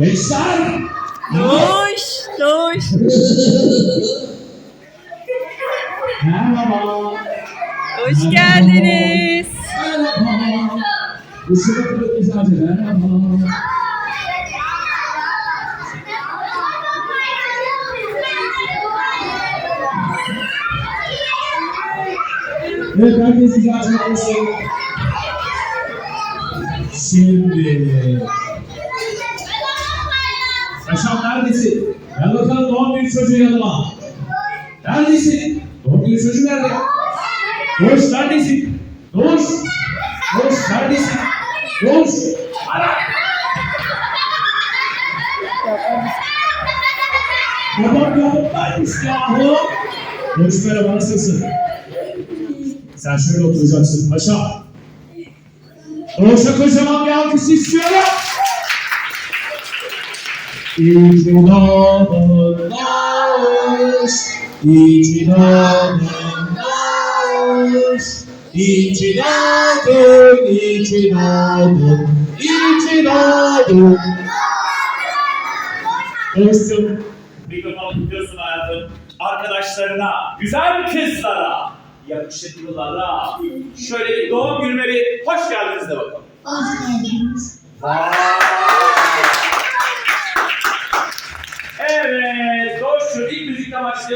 Gençler! Doğuş, doğuş. Merhaba. Hoş geldiniz. Merhaba. Sınıfı güzelce merhaba. Evet herkes güzelce alsın. Şimdi. Yaşam neredesin? Gel bakalım doğum günü çocuğu yanıma. Neredesin? Doğum günü çocuğu nerede? Doğuş neredesin? Doğuş. Doğuş neredesin? Doğuş. Ara. Babam yanımdaymış yahu. Doğuş merhaba nasılsın? Sen şöyle oturacaksın paşa. Doğuş'a kocaman bir alkış istiyorum. Doğuş. İyi ki doğdun, iyi ki doğdun, iyi ki doğdun. Doğuş'cum, Mikrofonu tutuyorsun hayatım. Arkadaşlarına, güzel kızlara, yakışıklılara, şöyle bir doğum günüme bir hoş geldiniz de bakalım. Hoş geldiniz. Vay! Evet, hoş çocuk müzikle başlayalım.